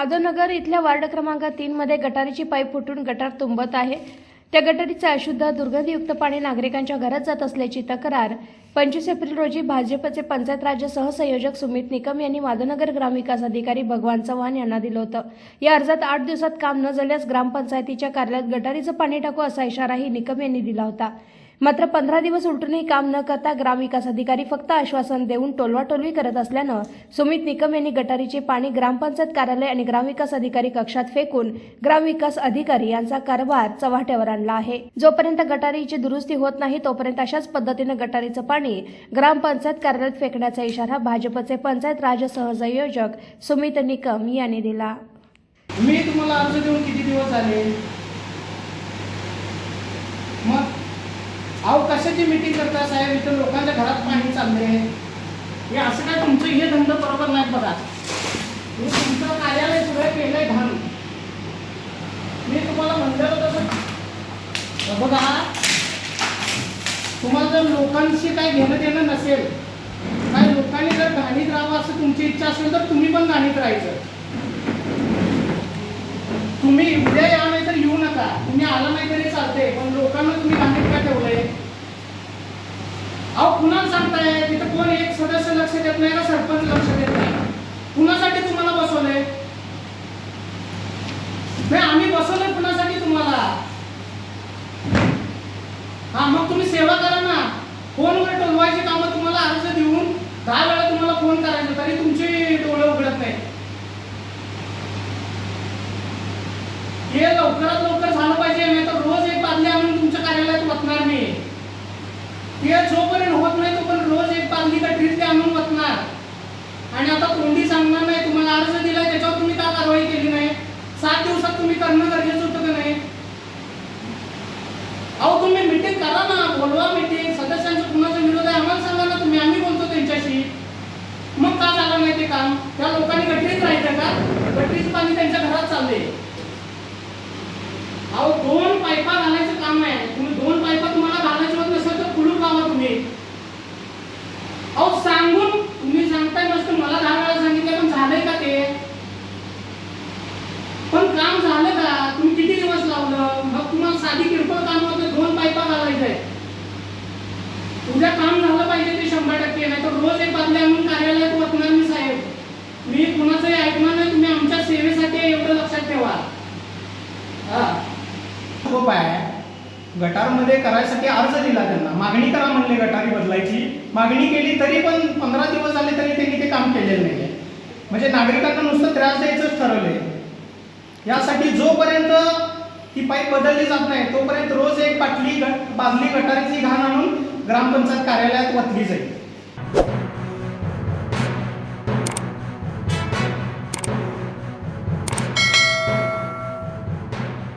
माधवनगर इथल्या वार्ड क्रमांक तीन मध्ये गटारीची पाईप फुटून गटार तुंबत आहे. त्या गटारीचा अशुद्ध दुर्गंधीयुक्त पाणी नागरिकांच्या घरात जात असल्याची तक्रार पंचवीस एप्रिल रोजी भाजपचे पंचायत राज्य सहसंयोजक सुमित निकम यांनी माधवनगर ग्रामविकास अधिकारी भगवान चव्हाण यांना दिलं होतं. या अर्जात आठ दिवसात काम न झाल्यास ग्रामपंचायतीच्या कार्यालयात गटारीचं पाणी टाकू असा इशाराही निकम यांनी दिला होता. मात्र पंधरा दिवस उलटूनही काम न करता ग्रामविकास अधिकारी फक्त आश्वासन देऊन टोलवाटोलवी करत असल्यानं सुमित निकम यांनी गटारीचे पाणी ग्रामपंचायत कार्यालय आणि ग्रामविकास अधिकारी कक्षात फेकून ग्रामविकास अधिकारी यांचा कारभार चव्हाट्यावर आणला आहे. जोपर्यंत गटारीची दुरुस्ती होत नाही तोपर्यंत अशाच पद्धतीनं गटारीचं पाणी ग्रामपंचायत कार्यालयात फेकण्याचा इशारा भाजपचे पंचायत राज सहसंयोजक सुमित निकम यांनी दिला. मी तुम्हाला अर्ज देऊन किती दिवस झाले मग अहो कशाची मीटिंग करता साहेब इथं लोकांच्या घरात पाणी चालले हे असं काय तुमचं हे धंदा बरोबर नाही बघा. मी तुमचं कार्यालय सगळं केलंय घाण. मी तुम्हाला म्हणलेलं तसं बघा तुम्हाला जर लोकांशी काय घेणं देणं नसेल काय लोकांनी जर घाणीत राहावं असं तुमची इच्छा असेल तर तुम्ही पण घाणीत राहायचं. तुम्ही उद्या या नाही तर येऊ नका. तुम्ही आला नाही तरी चालते पण लोकांना तुम्ही गांडीत का ठेवलंय अहो पुन्हा कोण एक सदस्य लक्ष देत नाही का? सरपंच लक्ष देत नाही. कुणासाठी तुम्हाला बसवलंय? नाही आम्ही बसवलंय कुणासाठी तुम्हाला? हा मग तुम्ही सेवा करा ना. फोनवर टोलवायची कामं तुम्हाला अर्ज देऊन दहा वेळा तुम्हाला फोन करायचं तरी तुमचे डोळे उघडत नाही हे लवकरात लवकर झालं पाहिजे नाही तर रोज एक बादली आणून तुमच्या कार्यालयात वाचणार मी. हे जोपर्यंत होत नाही तोपर्यंत रोज एक आणून बसणार. आणि आता तोंडी सांगणार नाही तुम्हाला अर्ज दिलाय त्याच्यावर तुम्ही का कारवाई केली नाही? सात दिवसात तुम्ही करणं गरजेचं होतं का नाही? अहो तुम्ही मिटिंग करा ना बोलवा मीटिंग सदस्यांचा कुणाचा विरोध आहे आम्हाला सांगा ना तुम्ही. आम्ही बोलतो त्यांच्याशी. मग का झालं नाही ते काम? त्या लोकांनी गटरीत राहायचं का? गटरीचं पाणी त्यांच्या घरात चालले अहो दोन पाईपा घालायचं काम आहे तुम्ही दोन पाईपा तुम्हाला घालायचे होत नसेल तर कुलूप लावा तुम्ही अहो सांगून तुम्ही सांगताय मस्त मला दहा वेळा सांगितलं पण झालंय का ते पण काम झालं का तुम्ही किती दिवस लावलं मग तुम्हाला साधी किरकोळ काम होतं दोन पाईपा घालायचंय उद्या काम झालं पाहिजे ते शंभर टक्के नाही तर रोज एक बादली आणून कार्यालयात वाचणार मी साहेब. मी कुणाचंही ऐकणार नाही तुम्ही आमच्या सेवेसाठी एवढं लक्षात ठेवा. हा. खूप आहे. गटारमध्ये करायसाठी अर्ज दिला त्यांना. मागणी करा म्हणले गटारी बदलायची. मागणी केली तरी पण पंधरा दिवस झाले तरी त्यांनी ते काम केलेलं नाही म्हणजे नागरिकांना नुसतं त्रास द्यायचंच ठरवलंय. यासाठी जोपर्यंत ती पाईप बदलली जात नाही तोपर्यंत रोज एक बाटली ग- बादली गटारीची घाण आणून ग्रामपंचायत कार्यालयात वतली जाईल.